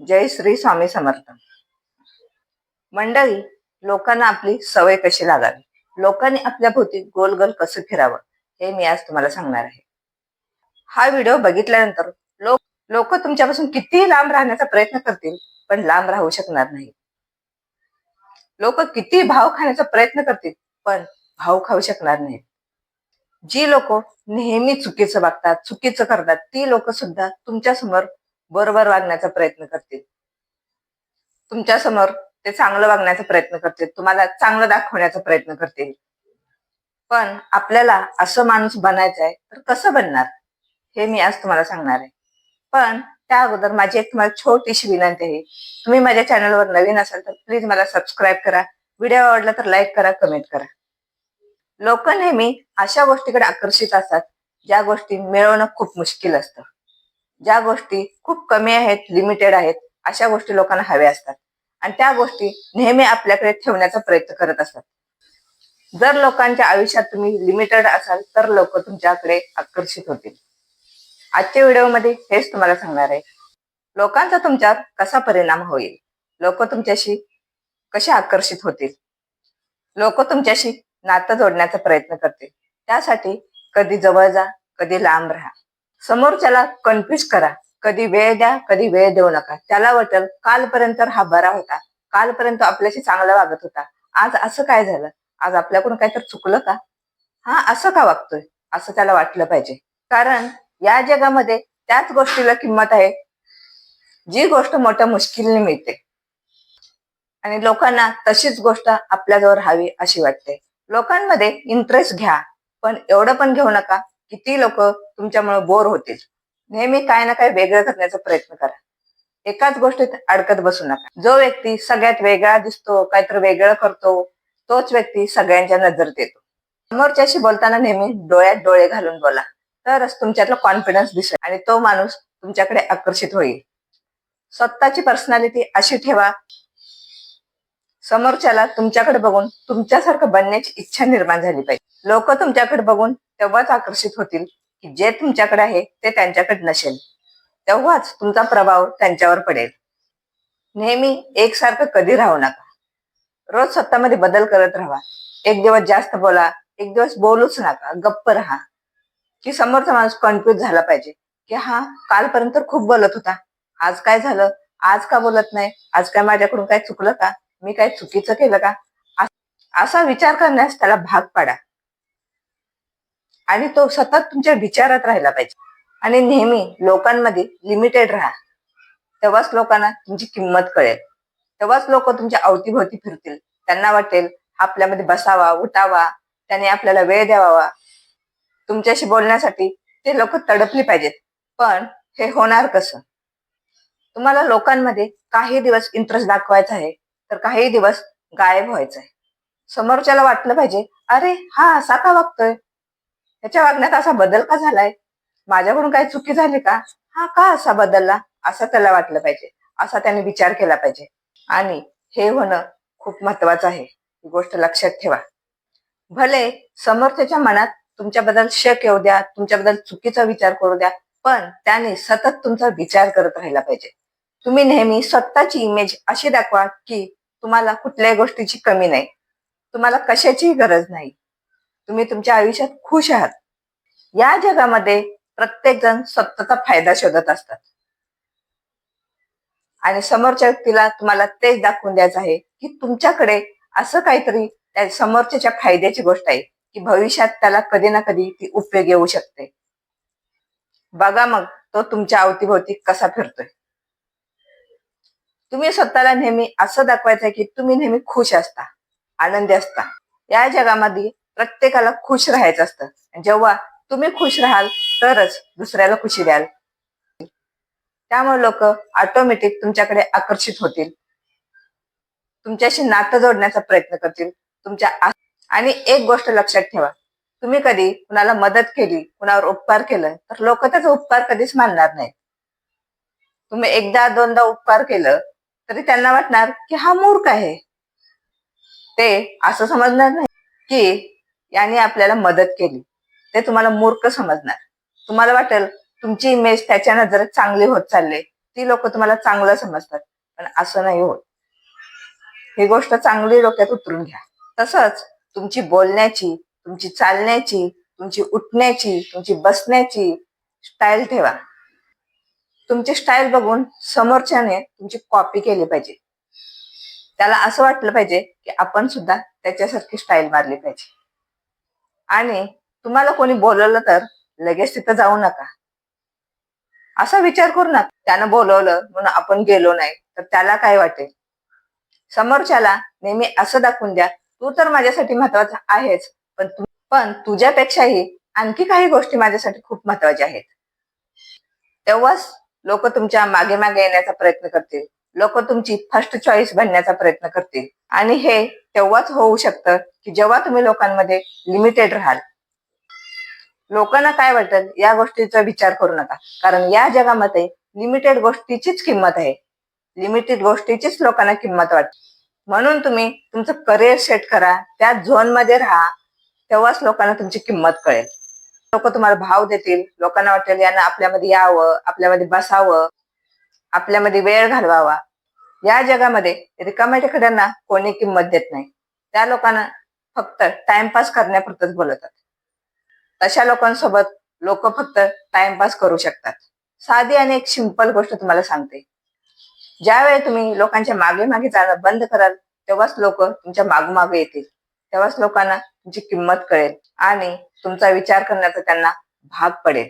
जय श्री स्वामी समर्थ. मंडळी लोकांना आपली सवय कशी लागावी? लोकांनी आपल्या भोवती गोल गोल कसं फिरावं? हे मी आज तुम्हाला सांगणार आहे. हा व्हिडिओ बघितल्यानंतर लोक लोक तुमच्यापासून किती लांब राहण्याचा प्रयत्न करतील पण लांब राहू शकणार नाही लोक किती भाव खाण्याचा प्रयत्न करतील पण भाव खाऊ शकणार नाहीत. जी लोक नेहमी चुकीचं वागतात चुकीचं करतात ती लोक सुद्धा तुमच्यासमोर बरोबर वागण्याचा प्रयत्न करतील. तुमच्यासमोर ते चांगलं वागण्याचा प्रयत्न करतील. तुम्हाला चांगलं दाखवण्याचा प्रयत्न करतील. पण आपल्याला असं माणूस बनायचं आहे तर कसं बनणार? हे मी आज तुम्हाला सांगणार आहे. पण त्या अगोदर माझी एक तुम्हाला छोटीशी विनंती आहे. तुम्ही माझ्या चॅनलवर नवीन असाल तर प्लीज मला सबस्क्राईब करा. व्हिडिओ आवडला तर लाईक करा कमेंट करा. लोक नेहमी अशा गोष्टीकडे आकर्षित असतात ज्या गोष्टी मिळवणं खूप मुश्किल असतं. ज्या गोष्टी खूप कमी आहेत लिमिटेड आहेत अशा गोष्टी लोकांना हव्या असतात. आणि त्या गोष्टी नेहमी आपल्याकडे ठेवण्याचा प्रयत्न करत असतात. जर लोकांच्या आयुष्यात तुम्ही लिमिटेड असाल तर लोक तुमच्याकडे आकर्षित होतील. आजच्या व्हिडिओमध्ये हेच तुम्हाला सांगणार आहे. लोकांचा तुमच्यावर कसा परिणाम होईल? लोक तुमच्याशी कसे आकर्षित होतील? लोक तुमच्याशी नातं जोडण्याचा प्रयत्न करतील. त्यासाठी कधी जवळ जा कधी लांब राहा. समोरच्याला कन्फ्युज करा. कधी वेळ द्या कधी वेळ देऊ नका. त्याला वाटेल कालपर्यंत हा बरा होता. कालपर्यंत आपल्याशी चांगला वागत होता. आज असं काय झालं? आज आपल्याकडून काहीतरी चुकलं का? हा असं का वागतोय? असं त्याला वाटलं पाहिजे. कारण या जगामध्ये त्याच गोष्टीला किंमत आहे. जी गोष्ट मोठ्या मुश्किलने मिळते. आणि लोकांना तशीच गोष्ट आपल्याजवळ हवी अशी वाटते. लोकांमध्ये इंटरेस्ट घ्या. पण एवढं पण घेऊ नका. किती लोक तुमच्यामुळे बोर होतील? नेहमी काय ना काय वेगळं करण्याचा प्रयत्न करा. एकाच गोष्टीत अडकत बसू नका. जो व्यक्ती सगळ्यात वेगळा दिसतो काहीतरी वेगळं करतो तोच व्यक्ती सगळ्यांच्या नजरेत येतो समोरच्याशी बोलताना नेहमी डोळ्यात डोळे घालून बोला. तरच तुमच्यातला कॉन्फिडन्स दिसेल आणि तो माणूस तुमच्याकडे आकर्षित होईल. स्वतःची पर्सनॅलिटी अशी ठेवा. समोरच्याला तुमच्याकडे बघून तुमच्यासारखं बनण्याची इच्छा निर्माण झाली पाहिजे. लोक तुमच्याकडे बघून तेव्हाच आकर्षित होतील की जे तुमच्याकडे आहे ते त्यांच्याकडे नसेल. तेव्हाच तुमचा प्रभाव त्यांच्यावर पडेल. नेहमी एकसारखं कधी राहू नका. रोज स्वतःमध्ये बदल करत राहा. एक दिवस जास्त बोला एक दिवस बोलूच नका गप्प राहा. की समोरचा माणूस कन्फ्युज झाला पाहिजे की हा कालपर्यंत खूप बोलत होता. आज काय झालं? आज का बोलत नाही? आज काय माझ्याकडून काय चुकलं का? मी काय चुकीचं केलं का? असा विचार करण्यास त्याला भाग पाडा. आणि तो सतत तुमच्या विचारात राहिला पाहिजे. आणि नेहमी लोकांमध्ये लिमिटेड राहा. तेव्हाच लोकांना तुमची किंमत कळेल. तेव्हाच लोक तुमच्या अवतीभोवती फिरतील. त्यांना वाटेल आपल्यामध्ये बसावा उठावा. त्याने आपल्याला वेळ द्यावा. तुमच्याशी बोलण्यासाठी ते लोक तडपली पाहिजेत. पण हे होणार कसं? तुम्हाला लोकांमध्ये काही दिवस इंटरेस्ट दाखवायचा आहे तर काही दिवस गायब व्हायचं आहे. समोरच्याला वाटलं पाहिजे अरे हा असा का वागतोय? त्याच्या वागण्यात असा बदल का झालाय? माझ्याकडून काही चुकी झाली का? हा का असा बदलला? असं त्याला वाटलं पाहिजे. असा त्याने विचार केला पाहिजे. आणि हे होणं खूप महत्वाचं आहे. ही गोष्ट लक्षात ठेवा. भले समोरच्याच्या मनात तुमच्याबद्दल शक येऊ द्या तुमच्याबद्दल चुकीचा विचार करू द्या पण त्याने सतत तुमचा विचार करत राहिला पाहिजे. तुम्ही नेहमी स्वतःची इमेज अशी दाखवा की तुम्हाला कुठल्याही गोष्टीची कमी नाही. तुम्हाला कशाचीही गरज नाही. तुम्ही तुमच्या आयुष्यात खुश आहात. या जगामध्ये प्रत्येक जण स्वतःचा फायदा शोधत असतात. आणि समोरच्या व्यक्तीला तुम्हाला तेच दाखवून द्यायचं आहे की तुमच्याकडे असं काहीतरी त्या समोरच्याच्या फायद्याची गोष्ट आहे की भविष्यात त्याला कधी ना कधी ती उपयोग येऊ शकते. बघा मग तो तुमच्या अवतीभोवती कसा फिरतोय. तुम्ही स्वतःला नेहमी असं दाखवायचं की तुम्ही नेहमी खुश असता आनंदी असता. या जगामध्ये प्रत्येकाला खुश राहायचं असतं. जेव्हा तुम्ही खुश राहाल तरच दुसऱ्याला खुशी द्याल. त्यामुळे लोक ऑटोमॅटिक तुमच्याकडे आकर्षित होतील. तुमच्याशी नातं जोडण्याचा प्रयत्न करतील. तुमच्या आणि एक गोष्ट लक्षात ठेवा. तुम्ही कधी कुणाला मदत केली कुणावर उपकार केलं तर लोक त्याचा उपकार कधीच मानणार नाही तुम्ही एकदा दोनदा उपकार केलं तरी त्यांना वाटणार की हा मूर्ख आहे. ते असं समजणार नाही की याने आपल्याला मदत केली. ते तुम्हाला मूर्ख समजणार. तुम्हाला वाटेल तुमची इमेज त्याच्या नजरेत चांगली होत चालली. ती लोक तुम्हाला चांगलं समजतात. पण असं नाही होत. ही गोष्ट चांगली डोक्यात उतरून घ्या. तसंच तुमची बोलण्याची तुमची चालण्याची तुमची उठण्याची तुमची बसण्याची स्टाईल ठेवा. तुमची स्टाईल बघून समोरच्याने तुमची कॉपी केली पाहिजे. त्याला असं वाटलं पाहिजे की आपण सुद्धा त्याच्यासारखी स्टाईल मारली पाहिजे. आणि तुम्हाला कोणी बोलवलं तर लगेच तिथं जाऊ नका. असा विचार करू नका. त्यानं बोलवलं म्हणून आपण गेलो नाही तर त्याला काय वाटेल? समोरच्याला नेहमी असं दाखवून द्या तू तर माझ्यासाठी महत्त्वाचा आहेच पण पण तुझ्यापेक्षाही आणखी काही गोष्टी माझ्यासाठी खूप महत्त्वाच्या आहेत. तेव्हाच लोक तुमच्या मागे मागे येण्याचा प्रयत्न करतील. लोक तुमची फर्स्ट चॉईस बनण्याचा प्रयत्न करतील. आणि हे तेव्हाच होऊ शकतं की जेव्हा तुम्ही लोकांमध्ये लिमिटेड राहाल. लोकांना काय वाटेल या गोष्टीचा विचार करू नका. कारण या जगामध्ये लिमिटेड गोष्टीचीच किंमत आहे. लिमिटेड गोष्टीचीच लोकांना किंमत वाटते. म्हणून तुम्ही तुमचं करिअर सेट करा. त्या झोनमध्ये राहा. तेव्हाच लोकांना तुमची किंमत कळेल. लोक तुम्हाला भाव देतील. लोकांना वाटेल यांना आपल्यामध्ये यावं आपल्यामध्ये बसावं आपल्यामध्ये वेळ घालवावा. या जगामध्ये रिकाम्या ठेकड्यांना कोणी किंमत देत नाही. त्या लोकांना फक्त टाइमपास करण्यापुरतच बोलतात तशा लोकांसोबत लोक फक्त टाइमपास करू शकतात. साधी आणि एक सिंपल गोष्ट तुम्हाला सांगते. ज्यावेळी तुम्ही लोकांच्या मागे मागे जाणं बंद कराल तेव्हाच लोक तुमच्या मागोमागे येतील. तेव्हाच लोकांना तुमची किंमत कळेल आणि तुमचा विचार करण्याचा त्यांना भाग पडेल.